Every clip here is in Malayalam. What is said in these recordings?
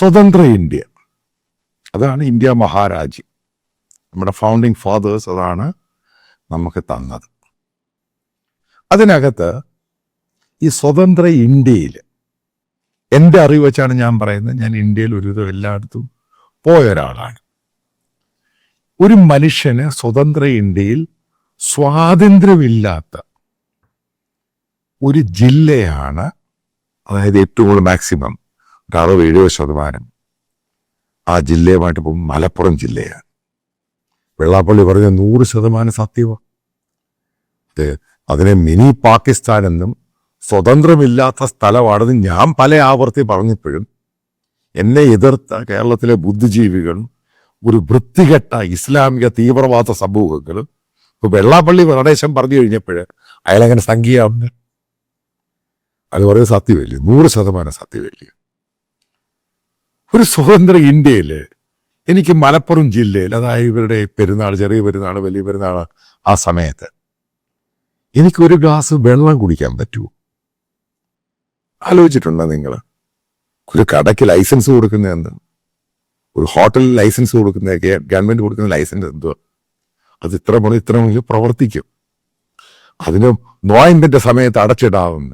സ്വതന്ത്ര ഇന്ത്യ. അതാണ് ഇന്ത്യ മഹാരാജ്യം. നമ്മുടെ ഫൗണ്ടിങ് ഫാദേഴ്സ് അതാണ് നമുക്ക് തന്നത്. അതിനകത്ത് ഈ സ്വതന്ത്ര ഇന്ത്യയിൽ എന്റെ അറിവ് വെച്ചാണ് ഞാൻ പറയുന്നത്. ഞാൻ ഇന്ത്യയിൽ ഒരുവിധം എല്ലായിടത്തും പോയ ഒരാളാണ്. ഒരു മനുഷ്യന് സ്വതന്ത്ര ഇന്ത്യയിൽ സ്വാതന്ത്ര്യമില്ലാത്ത ഒരു ജില്ലയാണ് അതായത് ഏറ്റവും കൂടുതൽ മാക്സിമം അറുപത് എഴുപത് ശതമാനം. ആ ജില്ലയുമായിട്ട് പോകും മലപ്പുറം ജില്ലയാണ്. വെള്ളാപ്പള്ളി പറഞ്ഞ നൂറ് ശതമാനം സത്യമാണ് അതിനെ മിനി പാകിസ്ഥാൻ എന്നും സ്വതന്ത്രമില്ലാത്ത സ്ഥലമാണെന്ന് ഞാൻ പല ആവർത്തി പറഞ്ഞപ്പോഴും എന്നെ എതിർത്ത കേരളത്തിലെ ബുദ്ധിജീവികൾ ഒരു വൃത്തികെട്ട ഇസ്ലാമിക തീവ്രവാദ സമൂഹങ്ങളും ഇപ്പൊ വെള്ളാപ്പള്ളി പ്രദേശം പറഞ്ഞു കഴിഞ്ഞപ്പോൾ അയാളെങ്ങനെ സംഖ്യയാവുന്നത് അത് പറയുന്നത് സത്യമല്ലേ നൂറ് ശതമാനം സത്യമല്ലേ ഒരു സ്വതന്ത്ര ഇന്ത്യയിൽ എനിക്ക് മലപ്പുറം ജില്ലയിൽ അതായത് ഇവരുടെ പെരുന്നാൾ ചെറിയ പെരുന്നാൾ വലിയ പെരുന്നാൾ ആ സമയത്ത് എനിക്ക് ഒരു ഗ്ലാസ് വെള്ളം കുടിക്കാൻ പറ്റുമോ? ആലോചിച്ചിട്ടുണ്ടോ നിങ്ങൾ ഒരു കടയ്ക്ക് ലൈസൻസ് കൊടുക്കുന്നതെന്ന് ഒരു ഹോട്ടലിൽ ലൈസൻസ് കൊടുക്കുന്ന ഗവൺമെന്റ് കൊടുക്കുന്ന ലൈസൻസ് എന്തോ അത് ഇത്ര മണി ഇത്ര മണി പ്രവർത്തിക്കും. അതിന് നോയമ്പിന്റെ സമയത്ത് അടച്ചിടാവുന്ന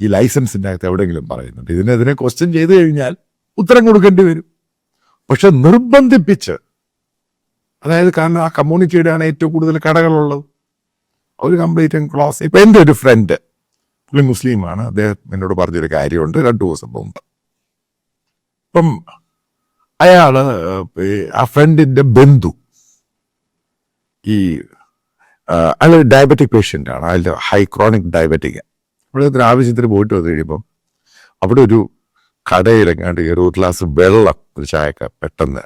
ഈ ലൈസൻസിന്റെ അകത്ത് എവിടെയെങ്കിലും പറയുന്നുണ്ട്. ഇതിനെതിരെ ക്വസ്റ്റ്യൻ ചെയ്തു കഴിഞ്ഞാൽ ഉത്തരം കൊടുക്കേണ്ടി വരും. പക്ഷെ നിർബന്ധിപ്പിച്ച് അതായത് കാരണം ആ കമ്മ്യൂണിറ്റിയുടെയാണ് ഏറ്റവും കൂടുതൽ കടകളുള്ളത്. അവർ കംപ്ലീറ്റ് ക്ലോസ് ഇപ്പൊ എന്റെ ഒരു ഫ്രണ്ട് പുള്ളി മുസ്ലിമാണ്. അദ്ദേഹം എന്നോട് പറഞ്ഞൊരു കാര്യമുണ്ട്. രണ്ടു ദിവസം മുമ്പ്. ഇപ്പം അയാൾ ആ ഫ്രണ്ടിന്റെ ബന്ധു ഈ അയാൾ ഡയബറ്റിക് പേഷ്യന്റ് ആണ്. അയാൾ ഹൈ ക്രോണിക് ഡയബറ്റിക് അവിടെ ആവശ്യത്തിന് പോയിട്ട് വന്നു കഴിയുമ്പം അവിടെ ഒരു കടയിലെങ്ങാണ്ട് കയറി ഒരു ഗ്ലാസ് വെള്ളം ഒരു ചായക്ക പെട്ടെന്ന്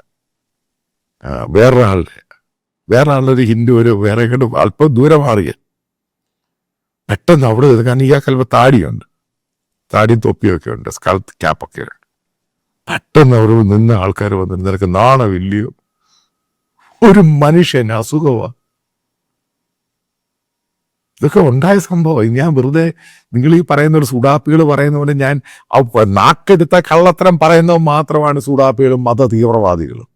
വേറൊരാളുടെ വേറൊരാളൊരു ഹിന്ദു ഒരു വേറെ കണ്ട് അല്പം ദൂരെ മാറിയ. പെട്ടെന്ന് അവിടെ കാരണം ഇയാൾക്ക് അല്പം താടിയുണ്ട്. താടിയും തൊപ്പിയൊക്കെ ഉണ്ട് സ്കൾത്ത് ക്യാപ്പൊക്കെ ഉണ്ട്. പെട്ടെന്ന് അവിടെ നിന്ന് ആൾക്കാർ വന്നിട്ട് നിനക്ക് നാണമില്ലയോ? ഒരു മനുഷ്യൻ അസുഖമാ ഇതൊക്കെ ഉണ്ടായ സംഭവം. ഞാൻ വെറുതെ നിങ്ങൾ ഈ പറയുന്ന ഒരു സുഡാപ്പികൾ പറയുന്ന പോലെ ഞാൻ നാക്കെടുത്ത കള്ളത്തരം പറയുന്നവ മാത്രമാണ് സുഡാപ്പികളും മത തീവ്രവാദികളും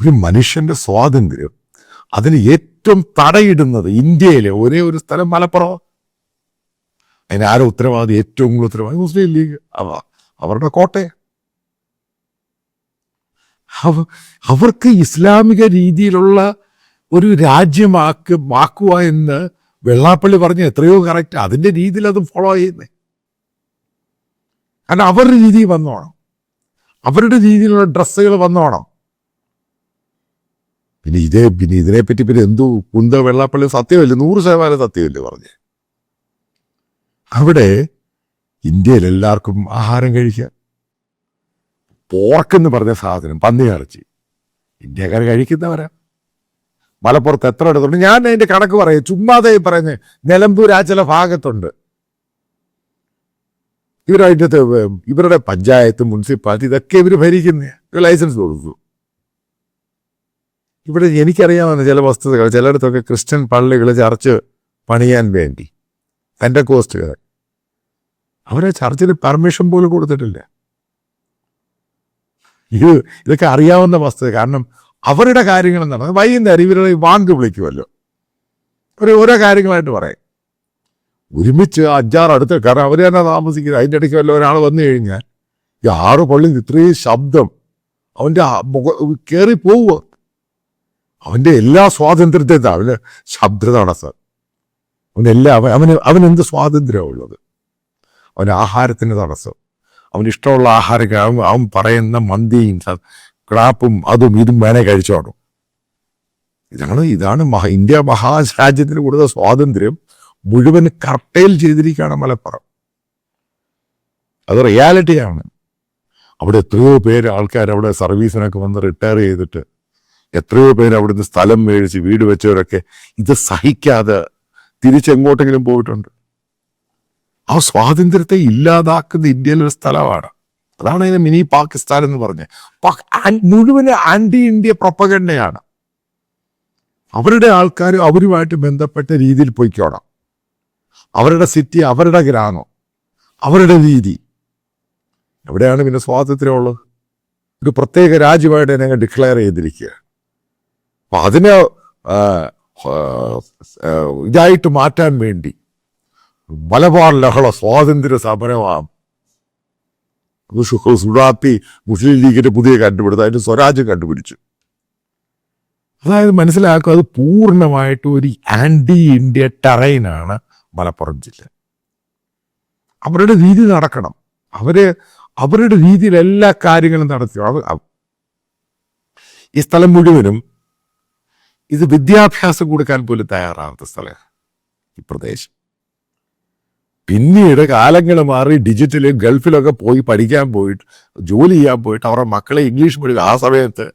ഒരു മനുഷ്യന്റെ സ്വാതന്ത്ര്യം അതിന് ഏറ്റവും തടയിടുന്നത് ഇന്ത്യയിലെ ഒരേ ഒരു സ്ഥലം മലപ്പുറം. അതിന് ആരോ ഉത്തരവാദി? ഏറ്റവും കൂടുതൽ ഉത്തരവാദി മുസ്ലിം ലീഗ്. അവ അവരുടെ കോട്ടയം. അവർക്ക് ഇസ്ലാമിക രീതിയിലുള്ള ഒരു രാജ്യമാക്ക് മാക്കുക എന്ന് വെള്ളാപ്പള്ളി പറഞ്ഞ. എത്രയോ കറക്റ്റ് അതിന്റെ രീതിയിൽ അത് ഫോളോ ചെയ്യുന്നേ. കാരണം അവരുടെ രീതി വന്നോണം. അവരുടെ രീതിയിലുള്ള ഡ്രസ്സുകൾ വന്നോണം. പിന്നെ ഇതേ പിന്നെ ഇതിനെപ്പറ്റി പിന്നെ എന്തു കുന്ത വെള്ളാപ്പള്ളി സത്യമല്ലേ? നൂറ് ശതമാനം സത്യമല്ലേ പറഞ്ഞു? അവിടെ ഇന്ത്യയിൽ എല്ലാവർക്കും ആഹാരം കഴിക്കാൻ പോർക്കെന്ന് പറഞ്ഞ സാധനം പന്നി ഇറച്ചി ഇന്ത്യക്കാർ കഴിക്കുന്നവരാ. മലപ്പുറത്ത് എത്ര എടുത്തുണ്ട് ഞാൻ അതിന്റെ കണക്ക് പറയും. ചുമ്മാതെ പറയുന്നത് നിലമ്പൂർ ആ ചില ഭാഗത്തുണ്ട്. ഇവരതിന്റെ ഇവരുടെ പഞ്ചായത്ത് മുനിസിപ്പാലിറ്റി ഇതൊക്കെ ഇവർ ഭരിക്കുന്ന. ലൈസൻസ് കൊടുത്തു. ഇവിടെ എനിക്കറിയാവുന്ന ചില വസ്തുതകൾ ചിലയിടത്തൊക്കെ ക്രിസ്ത്യൻ പള്ളികൾ ചർച്ച് പണിയാൻ വേണ്ടി തന്റെ കോസ്റ്റുകൾ അവരെ ചർച്ചിന് പെർമിഷൻ പോലും കൊടുത്തിട്ടില്ല. ഇത് ഇതൊക്കെ അറിയാവുന്ന വസ്തുത. കാരണം അവരുടെ കാര്യങ്ങൾ എന്താണ് വൈകുന്നേരം ഇവരുടെ വാങ്ക് വിളിക്കുമല്ലോ ഒരു ഓരോ കാര്യങ്ങളായിട്ട് പറയും. ഒരുമിച്ച് അഞ്ചാറ് അടുത്ത് കാരണം അവർ തന്നെ താമസിക്കുന്നത് അതിന്റെ ഇടയ്ക്ക് വല്ല ഒരാൾ വന്നു കഴിഞ്ഞാൽ ഈ ആറ് പള്ളി ഇത്രയും ശബ്ദം അവന്റെ കയറി പോവുക. അവന്റെ എല്ലാ സ്വാതന്ത്ര്യത്തെ അവന് ശബ്ദതാണ് സർ. അവനെല്ലാം അവന് അവനെന്ത് സ്വാതന്ത്ര്യമാണ് ഉള്ളത്? അവൻ ആഹാരത്തിന് തടസ്സം അവന് ഇഷ്ടമുള്ള ആഹാരം അവൻ പറയുന്ന മന്തിയും ക്രാപ്പും അതും ഇതും വേണേ കഴിച്ചോണം ഇതാണ് ഇതാണ് മഹാ ഇന്ത്യ മഹാരാജ്യത്തിന് കൊടുത്ത സ്വാതന്ത്ര്യം മുഴുവൻ കർട്ടയിൽ ചെയ്തിരിക്കുകയാണ് മലപ്പുറം. അത് റിയാലിറ്റിയാണ്. അവിടെ എത്രയോ പേര് ആൾക്കാർ അവിടെ സർവീസിനൊക്കെ വന്ന് റിട്ടയർ ചെയ്തിട്ട് എത്രയോ പേര് അവിടുന്ന് സ്ഥലം മേടിച്ച് വീട് വെച്ചവരൊക്കെ ഇത് സഹിക്കാതെ തിരിച്ചെങ്ങോട്ടെങ്കിലും പോയിട്ടുണ്ട്. ആ സ്വാതന്ത്ര്യത്തെ ഇല്ലാതാക്കുന്ന ഇന്ത്യയിലൊരു സ്ഥലമാണ്. അതാണ് അതിന് മിനി പാകിസ്ഥാൻ എന്ന് പറഞ്ഞ് മുഴുവൻ ആന്റി ഇന്ത്യ പ്രൊപ്പഗണ്ടയാണ് അവരുടെ ആൾക്കാർ അവരുമായിട്ട് ബന്ധപ്പെട്ട രീതിയിൽ പോയിക്കോണം. അവരുടെ സിറ്റി അവരുടെ ഗ്രാമം അവരുടെ രീതി. എവിടെയാണ് പിന്നെ സ്വാതന്ത്ര്യമുള്ളത് ഒരു പ്രത്യേക രാജ്യമായിട്ട് ഞങ്ങൾ ഡിക്ലെയർ ചെയ്തിരിക്കുക. അപ്പൊ അതിനെ ഇതായിട്ട് മാറ്റാൻ വേണ്ടി മലബാർ ലഹള സ്വാതന്ത്ര്യ സമരമാം അത് ഷു- സുഡാപ്പി മുസ്ലിം ലീഗിന്റെ പുതിയ കണ്ടുപിടുത്തം അതിന്റെ സ്വരാജ്യം കണ്ടുപിടിച്ചു. അതായത് മനസ്സിലാക്കുക അത് പൂർണമായിട്ട് ഒരു ആന്റി ഇന്ത്യ ടെറൈനാണ് മലപ്പുറം ജില്ല. അവരുടെ രീതി നടക്കണം. അവർ അവരുടെ രീതിയിൽ എല്ലാ കാര്യങ്ങളും നടത്തി ഈ സ്ഥലം മുഴുവനും ഇത് വിദ്യാഭ്യാസം കൊടുക്കാൻ പോലും തയ്യാറാവാത്ത സ്ഥലമാണ് ഈ പ്രദേശം. പിന്നീട് കാലങ്ങൾ മാറി ഡിജിറ്റലും ഗൾഫിലൊക്കെ പോയി പഠിക്കാൻ പോയിട്ട് ജോലി ചെയ്യാൻ പോയിട്ട് അവരുടെ മക്കളെ ഇംഗ്ലീഷ് മീഡിയം ആ സമയത്ത്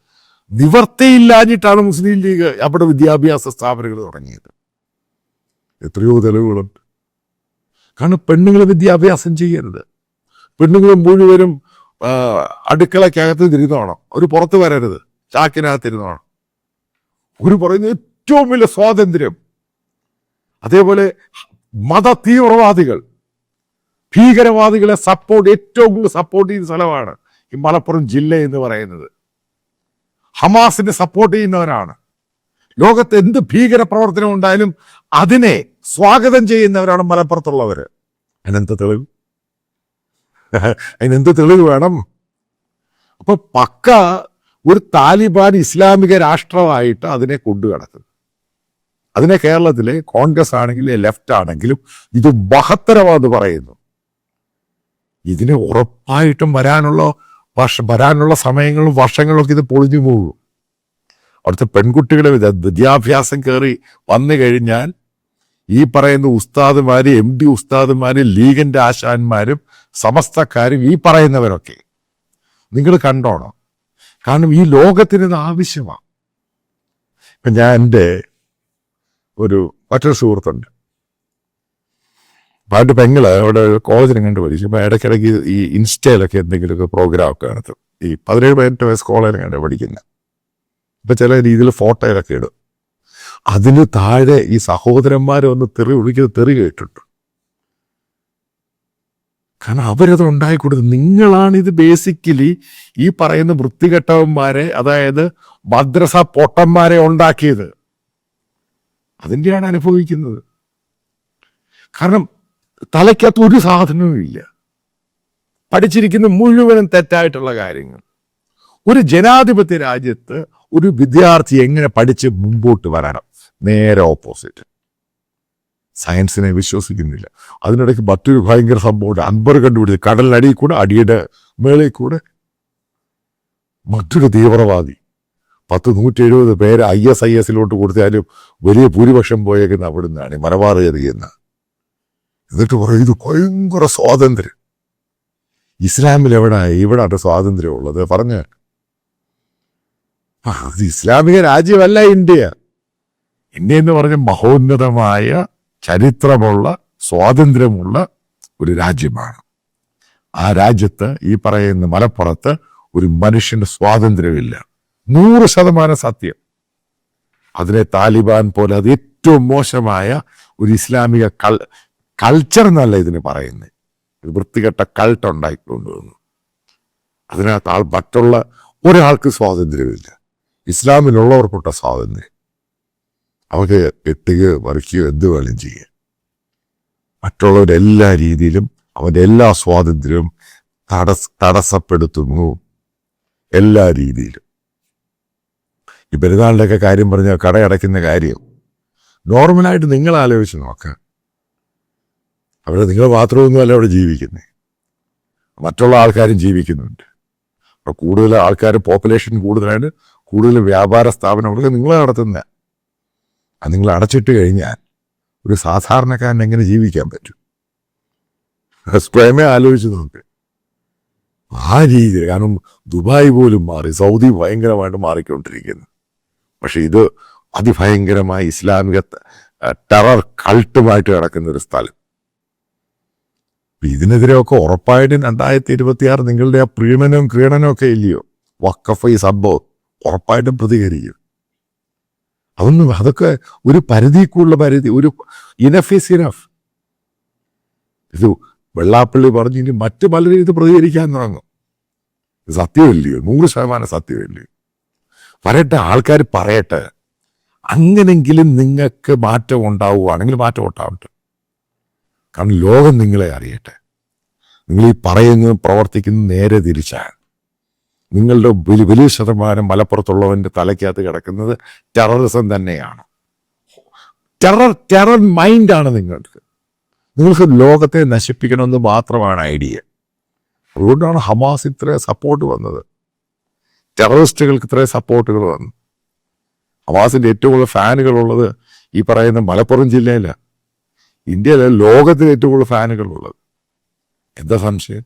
നിവർത്തിയില്ലാഞ്ഞിട്ടാണ് മുസ്ലിം ലീഗ് അവിടെ വിദ്യാഭ്യാസ സ്ഥാപനങ്ങൾ തുടങ്ങിയത്. എത്രയോ തെളിവുകളുണ്ട്. കാരണം പെണ്ണുങ്ങൾ വിദ്യാഭ്യാസം ചെയ്യരുത്. പെണ്ണുങ്ങൾ മുഴുവനും അടുക്കളക്കകത്ത് തിരുന്നോണം ഒരു പുറത്ത് വരരുത്. ചാക്കിനകത്ത് ഒരു പറയുന്ന ഏറ്റവും വലിയ സ്വാതന്ത്ര്യം. അതേപോലെ മത തീവ്രവാദികൾ ഭീകരവാദികളെ സപ്പോർട്ട് ഏറ്റവും കൂടുതൽ സപ്പോർട്ട് ചെയ്യുന്ന സ്ഥലമാണ് ഈ മലപ്പുറം ജില്ല എന്ന് പറയുന്നത്. ഹമാസിനെ സപ്പോർട്ട് ചെയ്യുന്നവരാണ്. ലോകത്ത് എന്ത് ഭീകര പ്രവർത്തനം ഉണ്ടായാലും അതിനെ സ്വാഗതം ചെയ്യുന്നവരാണ് മലപ്പുറത്തുള്ളവർ അതിനെന്ത് തെളിവ്? അതിനെന്ത് തെളിവ് വേണം? അപ്പൊ പക്ക ഒരു താലിബാൻ ഇസ്ലാമിക രാഷ്ട്രമായിട്ട് അതിനെ കൊണ്ടു അതിനെ കേരളത്തിലെ കോൺഗ്രസ് ആണെങ്കിലും ലെഫ്റ്റ് ആണെങ്കിലും ഇത് മഹത്തരമാണെന്ന് പറയുന്നു. ഇതിന് ഉറപ്പായിട്ടും വരാനുള്ള വർഷ വരാനുള്ള സമയങ്ങളും വർഷങ്ങളും ഒക്കെ ഇത് പൊളിഞ്ഞു പോകും. അവിടുത്തെ പെൺകുട്ടികളെ വിദ്യ- വിദ്യാഭ്യാസം കയറി വന്നു കഴിഞ്ഞാൽ ഈ പറയുന്ന ഉസ്താദുമാര് എം ഡി ഉസ്താദുമാര് ലീഗിന്റെ ആശാന്മാരും സമസ്തക്കാരും ഈ പറയുന്നവരൊക്കെ. നിങ്ങൾ കണ്ടോണം. കാരണം ഈ ലോകത്തിന് ഇത് ആവശ്യമാണ്. ഇപ്പൊ ഞാൻ എന്റെ ഒരു മറ്റൊരു സുഹൃത്തുണ്ട്. അപ്പം അവരുടെ പെങ്ങൾ അവിടെ കോളേജിൽ കണ്ട് പഠിച്ചു. അപ്പം ഇടയ്ക്കിടയ്ക്ക് ഈ ഇൻസ്റ്റയിലൊക്കെ എന്തെങ്കിലുമൊക്കെ പ്രോഗ്രാം ഒക്കെ നടത്തും. ഈ പതിനേഴ് പതിനെട്ട് വയസ്സ് കോളേജിലും കണ്ട് പഠിക്കുന്നത് അപ്പം ചില രീതിയിൽ ഫോട്ടോയിലൊക്കെ ഇടും. അതിന് താഴെ ഈ സഹോദരന്മാരെ ഒന്ന് തെറി വിളിക്കുന്നത് തെറി കേട്ടിട്ടുണ്ട്. കാരണം അവരത് ഉണ്ടായിക്കൊടുത്ത്. നിങ്ങളാണ് ഇത് ബേസിക്കലി ഈ പറയുന്ന വൃത്തികെട്ടവന്മാരെ അതായത് മദ്രസ പൊട്ടന്മാരെ ഉണ്ടാക്കിയത്. അതിന്റെയാണ് അനുഭവിക്കുന്നത്. കാരണം തലയ്ക്കകത്ത് ഒരു സാധനവും ഇല്ല. പഠിച്ചിരിക്കുന്ന മുഴുവനും തെറ്റായിട്ടുള്ള കാര്യങ്ങൾ. ഒരു ജനാധിപത്യ രാജ്യത്ത് ഒരു വിദ്യാർത്ഥി എങ്ങനെ പഠിച്ച് മുമ്പോട്ട് വരാനോ നേരെ ഓപ്പോസിറ്റ്. സയൻസിനെ വിശ്വസിക്കുന്നില്ല. അതിനിടയ്ക്ക് മറ്റൊരു ഭയങ്കര സംഭവമുണ്ട് അൻപർ കണ്ടുപിടിച്ച് കടലിനടിയിൽ കൂടെ അടിയുടെ മേളിൽ കൂടെ മറ്റൊരു തീവ്രവാദി. പത്ത് നൂറ്റി എഴുപത് പേര് ഐ എസ് ഐ എസിലോട്ട് കൊടുത്താലും വലിയ ഭൂരിപക്ഷം പോയേക്കുന്ന അവിടുന്നാണ് ഈ മലബാർ എറിയുന്ന എന്നിട്ട് പറയും ഇത് ഭയങ്കര സ്വാതന്ത്ര്യം. ഇസ്ലാമിൽ എവിടെ? ഇവിടാണ് സ്വാതന്ത്ര്യം ഉള്ളത് പറഞ്ഞ അത് ഇസ്ലാമിക രാജ്യമല്ല ഇന്ത്യ. ഇന്ത്യ എന്ന് പറഞ്ഞ മഹോന്നതമായ ചരിത്രമുള്ള സ്വാതന്ത്ര്യമുള്ള ഒരു രാജ്യമാണ്. ആ രാജ്യത്ത് ഈ പറയുന്ന മലപ്പുറത്ത് ഒരു മനുഷ്യന്റെ സ്വാതന്ത്ര്യമില്ല. നൂറ് ശതമാനം സത്യം. അതിനെ താലിബാൻ പോലെ അത് ഏറ്റവും മോശമായ ഒരു ഇസ്ലാമിക കൾ കൾച്ചർ എന്നല്ല ഇതിന് പറയുന്നത്. ഒരു വൃത്തികെട്ട കൾട്ട് ഉണ്ടായിക്കൊണ്ടുവന്നു അതിനകത്ത് ആൾ മറ്റുള്ള ഒരാൾക്ക് സ്വാതന്ത്ര്യമില്ല. ഇസ്ലാമിലുള്ളവർക്കൊട്ട സ്വാതന്ത്ര്യം. അവർക്ക് കെട്ടുകയോ മറിക്കുകയോ എന്ത് വേണം ചെയ്യുക മറ്റുള്ളവരെല്ലാ രീതിയിലും അവന്റെ എല്ലാ സ്വാതന്ത്ര്യവും തടസ് തടസ്സപ്പെടുത്തുന്നു. എല്ലാ രീതിയിലും. ഈ പെരുന്നാളിന്റെയൊക്കെ കാര്യം പറഞ്ഞ കടയടയ്ക്കുന്ന കാര്യം നോർമലായിട്ട് നിങ്ങൾ ആലോചിച്ച് നോക്കുക അവിടെ നിങ്ങൾ മാത്രമൊന്നുമല്ല അവിടെ ജീവിക്കുന്നത് മറ്റുള്ള ആൾക്കാരും ജീവിക്കുന്നുണ്ട്. അപ്പോൾ കൂടുതൽ ആൾക്കാർ പോപ്പുലേഷൻ കൂടുതലായിട്ട് കൂടുതൽ വ്യാപാര സ്ഥാപനങ്ങളൊക്കെ നിങ്ങൾ നടത്തുന്ന. അത് നിങ്ങൾ അടച്ചിട്ട് കഴിഞ്ഞാൽ ഒരു സാധാരണക്കാരൻ എങ്ങനെ ജീവിക്കാൻ പറ്റും? സ്വയമേ ആലോചിച്ച് നോക്ക്. ആ രീതിയിൽ കാരണം ദുബായ് പോലും മാറി സൗദി ഭയങ്കരമായിട്ട് മാറിക്കൊണ്ടിരിക്കുന്നു. പക്ഷെ ഇത് അതിഭയങ്കരമായ ഇസ്ലാമിക ടെറർ കൾട്ടുമായിട്ട് കിടക്കുന്ന ഒരു സ്ഥലം. ഇതിനെതിരെയൊക്കെ ഉറപ്പായിട്ടും രണ്ടായിരത്തി ഇരുപത്തിയാറ് നിങ്ങളുടെ ആ പ്രീണനവും ക്രീണനവും ഒക്കെ ഇല്ലയോ? വക്കഫ് ഈ സംഭവം ഉറപ്പായിട്ടും പ്രതികരിക്കും. അതൊന്നും അതൊക്കെ ഒരു പരിധിക്കുള്ള പരിധി ഒരു ഇനഫ് ഇസ് ഇനഫ് ഇത് വെള്ളാപ്പള്ളി പറഞ്ഞു ഇനി മറ്റു പലരും ഇത് പ്രതികരിക്കാൻ തുടങ്ങും. സത്യമല്ലയോ നൂറ് ശതമാനം സത്യമല്ലയോ പറയട്ടെ ആൾക്കാർ പറയട്ടെ. അങ്ങനെങ്കിലും നിങ്ങൾക്ക് മാറ്റം ഉണ്ടാവുകയാണെങ്കിൽ മാറ്റം ഉണ്ടാവട്ടെ. കാരണം ലോകം നിങ്ങളെ അറിയട്ടെ. നിങ്ങൾ ഈ പറയുന്ന പ്രവർത്തിക്കുന്ന നേരെ തിരിച്ചാണ്. നിങ്ങളുടെ വലിയ വലിയ ശതമാനം മലപ്പുറത്തുള്ളവന്റെ തലയ്ക്കകത്ത് കിടക്കുന്നത് ടെററിസം തന്നെയാണ്. ടെറർ ടെറർ മൈൻഡാണ് നിങ്ങൾക്ക്. നിങ്ങൾക്ക് ലോകത്തെ നശിപ്പിക്കണമെന്ന് മാത്രമാണ് ഐഡിയ അതുകൊണ്ടാണ് ഹമാസ് ഇത്ര സപ്പോർട്ട് വന്നത്. ടെററിസ്റ്റുകൾക്ക് ഇത്രയും സപ്പോർട്ടുകൾ വന്നു. അവാസിന്റെ ഏറ്റവും കൂടുതൽ ഫാനുകളുള്ളത് ഈ പറയുന്ന മലപ്പുറം ജില്ലയിലാണ് ഇന്ത്യയിലെ ലോകത്തിൽ ഏറ്റവും കൂടുതൽ ഫാനുകളുള്ളത്. എന്താ സംശയം?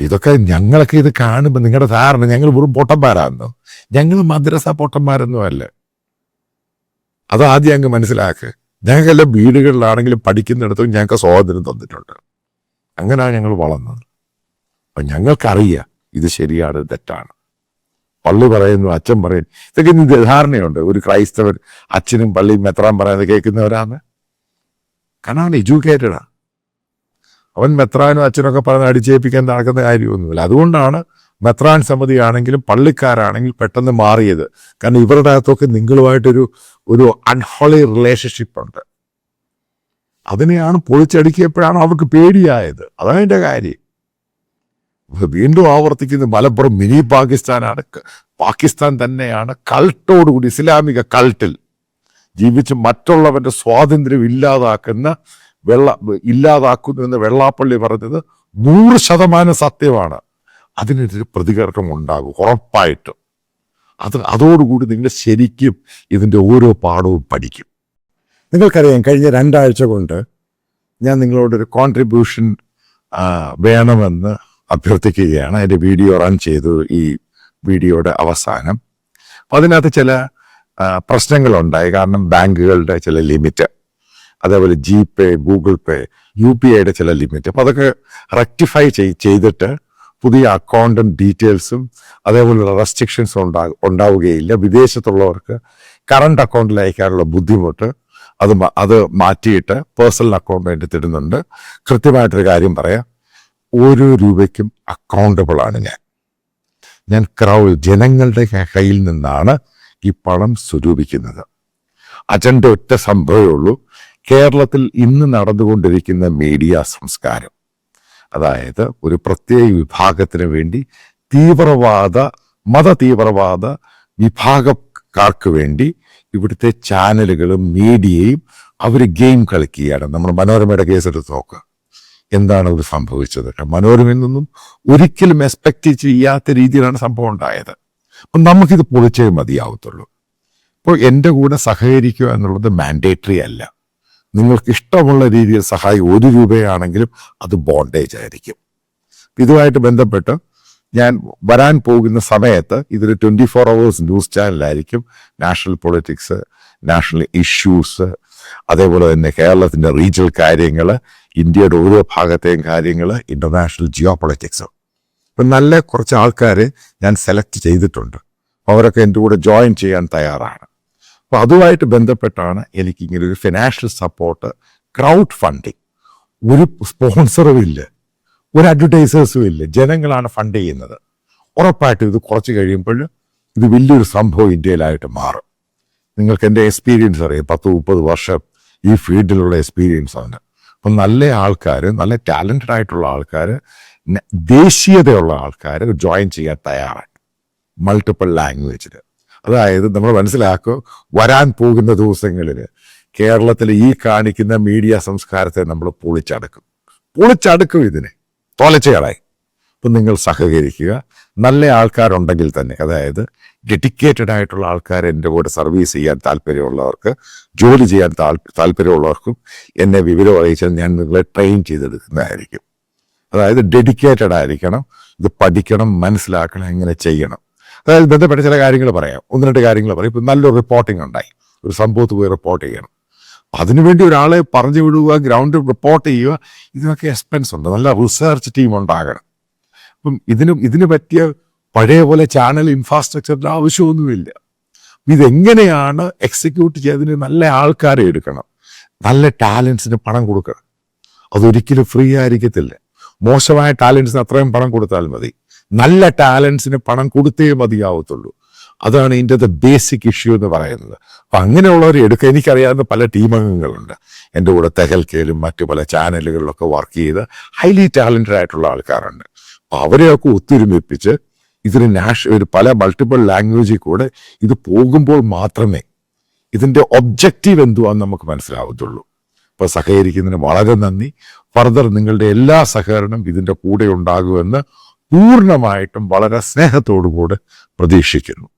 ഇതൊക്കെ ഞങ്ങളൊക്കെ ഇത് കാണുമ്പോൾ നിങ്ങളുടെ ധാരണ ഞങ്ങൾ വെറും പൊട്ടന്മാരാണെന്നോ ഞങ്ങൾ മദ്രസ പൊട്ടന്മാരൊന്നും അല്ല. അത് ആദ്യം അങ്ങ് മനസ്സിലാക്ക്. ഞങ്ങൾക്കെല്ലാം വീടുകളിലാണെങ്കിലും പഠിക്കുന്നിടത്തും ഞങ്ങൾക്ക് സ്വാതന്ത്ര്യം തന്നിട്ടുണ്ട്. അങ്ങനെയാണ് ഞങ്ങൾ വളർന്നത്. അപ്പം ഞങ്ങൾക്കറിയാം ഇത് ശരിയാണ് തെറ്റാണ്. പള്ളി പറയുന്നു അച്ഛൻ പറയും. ഇതൊക്കെ ഇന്ന് ധാരണയുണ്ട്. ഒരു ക്രൈസ്തവർ അച്ഛനും പള്ളിയും മെത്രാൻ പറയുന്നത് കേൾക്കുന്നവരാണ്. കാരണം അവൻ എഡ്യൂക്കേറ്റഡാണ് അവൻ മെത്രാനും അച്ഛനൊക്കെ പറഞ്ഞ് അടിച്ചേൽപ്പിക്കാൻ നടക്കുന്ന കാര്യമൊന്നുമില്ല. അതുകൊണ്ടാണ് മെത്രാൻ സമിതി സമിതിയാണെങ്കിലും പള്ളിക്കാരാണെങ്കിലും പെട്ടെന്ന് മാറിയത്. കാരണം ഇവരുടെ അകത്തൊക്കെ നിങ്ങളുമായിട്ടൊരു ഒരു അൺഹോളി റിലേഷൻഷിപ്പ് ഉണ്ട്. അതിനെയാണ് പൊളിച്ചടുക്കിയപ്പോഴാണ് അവർക്ക് പേടിയായത്. അതാണ് എന്റെ കാര്യം. വീണ്ടും ആവർത്തിക്കുന്ന. മലപ്പുറം മിനി പാകിസ്ഥാനാണ്. പാകിസ്ഥാൻ തന്നെയാണ് കൾട്ടോടുകൂടി ഇസ്ലാമിക കൾട്ടിൽ ജീവിച്ച് മറ്റുള്ളവന്റെ സ്വാതന്ത്ര്യം ഇല്ലാതാക്കുന്ന വെള്ള ഇല്ലാതാക്കുന്നു എന്ന് വെള്ളാപ്പള്ളി പറഞ്ഞത് നൂറ് ശതമാനം സത്യമാണ്. അതിനൊരു പ്രതികരണം ഉണ്ടാകും ഉറപ്പായിട്ടും. അത് അതോടുകൂടി നിങ്ങൾ ശരിക്കും ഇതിന്റെ ഓരോ പാഠവും പഠിക്കും. നിങ്ങൾക്കറിയാം കഴിഞ്ഞ രണ്ടാഴ്ച കൊണ്ട് ഞാൻ നിങ്ങളോടൊരു കോൺട്രിബ്യൂഷൻ വേണമെന്ന് അഭ്യർത്ഥിക്കുകയാണ്. അതിന്റെ വീഡിയോ റൺ ചെയ്തു ഈ വീഡിയോയുടെ അവസാനം. അപ്പം അതിനകത്ത് ചില പ്രശ്നങ്ങളുണ്ടായി. കാരണം ബാങ്കുകളുടെ ചില ലിമിറ്റ് അതേപോലെ G Pay Google Pay U P ഐയുടെ ചില ലിമിറ്റ്. അപ്പം അതൊക്കെ റെക്ടിഫൈ ചെയ്തിട്ട് പുതിയ അക്കൗണ്ടും ഡീറ്റെയിൽസും അതേപോലുള്ള റെസ്ട്രിക്ഷൻസും ഉണ്ടാ ഉണ്ടാവുകയില്ല. വിദേശത്തുള്ളവർക്ക് കറണ്ട് അക്കൗണ്ടിൽ അയക്കാനുള്ള ബുദ്ധിമുട്ട് അത് അത് മാറ്റിയിട്ട് പേഴ്സണൽ അക്കൗണ്ട് വേണ്ടി തരുന്നുണ്ട് കൃത്യമായിട്ടൊരു കാര്യം പറയാം. ഓരോ രൂപയ്ക്കും അക്കൗണ്ടബിൾ ആണ് ഞാൻ. ഞാൻ ക്രൗ ജനങ്ങളുടെ കയ്യിൽ നിന്നാണ് ഈ പണം സ്വരൂപിക്കുന്നത്. അജണ്ട ഒറ്റ സംഭവമേ ഉള്ളൂ. കേരളത്തിൽ ഇന്ന് നടന്നുകൊണ്ടിരിക്കുന്ന മീഡിയ സംസ്കാരം. അതായത് ഒരു പ്രത്യേക വിഭാഗത്തിന് വേണ്ടി തീവ്രവാദ മത തീവ്രവാദ വിഭാഗക്കാർക്ക് വേണ്ടി ഇവിടുത്തെ ചാനലുകളും മീഡിയയും അവർ ഗെയിം കളിക്കുകയാണ്. നമ്മൾ മനോരമയുടെ കേസെടുത്ത് നോക്കുക എന്താണ് ഇത് സംഭവിച്ചത്? മനോരമയിൽ നിന്നും ഒരിക്കലും എക്സ്പെക്ട് ചെയ്യാത്ത രീതിയിലാണ് സംഭവം ഉണ്ടായത്. അപ്പം നമുക്കിത് പൊളിച്ചേ മതിയാവത്തുള്ളൂ. ഇപ്പോൾ എന്റെ കൂടെ സഹകരിക്കുക എന്നുള്ളത് മാൻഡേറ്ററി അല്ല. നിങ്ങൾക്ക് ഇഷ്ടമുള്ള രീതിയിൽ സഹായി ഒരു രൂപയാണെങ്കിലും അത് ബോണ്ടേജ് ആയിരിക്കും. ഇതുമായിട്ട് ബന്ധപ്പെട്ട് ഞാൻ വരാൻ പോകുന്ന സമയത്ത് ഇതിൽ ട്വന്റി ഫോർ അവേഴ്സ് ന്യൂസ് ചാനലായിരിക്കും നാഷണൽ പൊളിറ്റിക്സ് നാഷണൽ ഇഷ്യൂസ് അതേപോലെ തന്നെ കേരളത്തിന്റെ റീജിയണൽ കാര്യങ്ങൾ ഇന്ത്യയുടെ ഓരോ ഭാഗത്തെയും കാര്യങ്ങൾ ഇന്റർനാഷണൽ ജിയോ പൊളിറ്റിക്സ് അപ്പം നല്ല കുറച്ച് ആൾക്കാർ ഞാൻ സെലക്ട് ചെയ്തിട്ടുണ്ട്. അവരൊക്കെ എന്റെ കൂടെ ജോയിൻ ചെയ്യാൻ തയ്യാറാണ്. അപ്പോൾ അതുമായിട്ട് ബന്ധപ്പെട്ടാണ് എനിക്ക് ഇങ്ങനെ ഒരു ഫിനാൻഷ്യൽ സപ്പോർട്ട് ക്രൗഡ് ഫണ്ടിങ് ഒരു സ്പോൺസറും ഇല്ല. ഒരു അഡ്വർടൈസേഴ്സും ഇല്ല. ജനങ്ങളാണ് ഫണ്ട് ചെയ്യുന്നത്. ഉറപ്പായിട്ടും ഇത് കുറച്ച് കഴിയുമ്പോൾ ഇത് വലിയൊരു സംഭവം ഇന്ത്യയിലായിട്ട് മാറും. നിങ്ങൾക്ക് എന്റെ എക്സ്പീരിയൻസ് അറിയാം. പത്ത് മുപ്പത് വർഷം ഈ ഫീൽഡിലുള്ള എക്സ്പീരിയൻസ് ആണ്. അപ്പം നല്ല ആൾക്കാർ നല്ല ടാലന്റഡ് ആയിട്ടുള്ള ആൾക്കാർ ദേശീയതയുള്ള ആൾക്കാർ ജോയിൻ ചെയ്യാൻ തയ്യാറാണ് മൾട്ടിപ്പിൾ ലാംഗ്വേജിൽ അതായത് നമ്മൾ മനസ്സിലാക്കുക വരാൻ പോകുന്ന ദിവസങ്ങളിൽ കേരളത്തിൽ ഈ കാണിക്കുന്ന മീഡിയ സംസ്കാരത്തെ നമ്മൾ പൊളിച്ചടക്കും. പൊളിച്ചടക്കും ഇതിനെ. തോലച്ചയാളായി അപ്പം നിങ്ങൾ സഹകരിക്കുക. നല്ല ആൾക്കാരുണ്ടെങ്കിൽ തന്നെ അതായത് ഡെഡിക്കേറ്റഡ് ആയിട്ടുള്ള ആൾക്കാർ എന്റെ കൂടെ സർവീസ് ചെയ്യാൻ താല്പര്യമുള്ളവർക്ക് ജോലി ചെയ്യാൻ താല്പര്യമുള്ളവർക്കും എന്നെ വിവരം അറിയിച്ചാൽ ഞാൻ നിങ്ങളെ ട്രെയിൻ ചെയ്തെടുക്കുന്നതായിരിക്കും. അതായത് ഡെഡിക്കേറ്റഡ് ആയിരിക്കണം ഇത് പഠിക്കണം മനസ്സിലാക്കണം എങ്ങനെ ചെയ്യണം. അതായത് ബന്ധപ്പെട്ട ചില കാര്യങ്ങൾ പറയാം. ഒന്ന് രണ്ട് കാര്യങ്ങൾ പറയും. ഇപ്പം നല്ലൊരു റിപ്പോർട്ടിംഗ് ഉണ്ടായി. ഒരു സംഭവത്ത് പോയി റിപ്പോർട്ട് ചെയ്യണം. അതിനുവേണ്ടി ഒരാളെ പറഞ്ഞു വിടുക ഗ്രൗണ്ട് റിപ്പോർട്ട് ചെയ്യുക ഇതിനൊക്കെ എക്സ്പെൻസ് ഉണ്ട്. നല്ല റിസർച്ച് ടീം ഉണ്ടാകണം. അപ്പം ഇതിന് ഇതിന് പറ്റിയ പഴയ പോലെ ചാനൽ ഇൻഫ്രാസ്ട്രക്ചറിന്റെ ആവശ്യമൊന്നുമില്ല. ഇതെങ്ങനെയാണ് എക്സിക്യൂട്ട് ചെയ്തതിന് നല്ല ആൾക്കാരെ എടുക്കണം. നല്ല ടാലൻസിന് പണം കൊടുക്കണം. അതൊരിക്കലും ഫ്രീ ആയിരിക്കത്തില്ല. മോശമായ ടാലൻസിന് അത്രയും പണം കൊടുത്താൽ മതി. നല്ല ടാലൻസിന് പണം കൊടുത്തേ മതിയാവത്തുള്ളൂ. അതാണ് ഇതിന്റെ ബേസിക് ഇഷ്യൂ എന്ന് പറയുന്നത്. അപ്പം അങ്ങനെയുള്ളവരെ എടുക്കുക എനിക്കറിയാവുന്ന പല ടീം അംഗങ്ങളുണ്ട്. എന്റെ കൂടെ തെഹൽക്കയിലും മറ്റു പല ചാനലുകളിലൊക്കെ വർക്ക് ചെയ്ത് ഹൈലി ടാലന്റഡ് ആയിട്ടുള്ള ആൾക്കാരുണ്ട്. അവരെയൊക്കെ ഒത്തൊരുമിപ്പിച്ച് ഇതിന് നാഷ ഒരു പല മൾട്ടിപ്പിൾ ലാംഗ്വേജിൽ കൂടെ ഇത് പോകുമ്പോൾ മാത്രമേ ഇതിന്റെ ഒബ്ജക്റ്റീവ് എന്തുവാന്ന് നമുക്ക് മനസ്സിലാവത്തുള്ളൂ. അപ്പൊ സഹകരിക്കുന്നതിന് വളരെ നന്ദി. ഫർദർ നിങ്ങളുടെ എല്ലാ സഹകരണം ഇതിന്റെ കൂടെ ഉണ്ടാകുമെന്ന് പൂർണമായിട്ടും വളരെ സ്നേഹത്തോടു കൂടെ പ്രതീക്ഷിക്കുന്നു.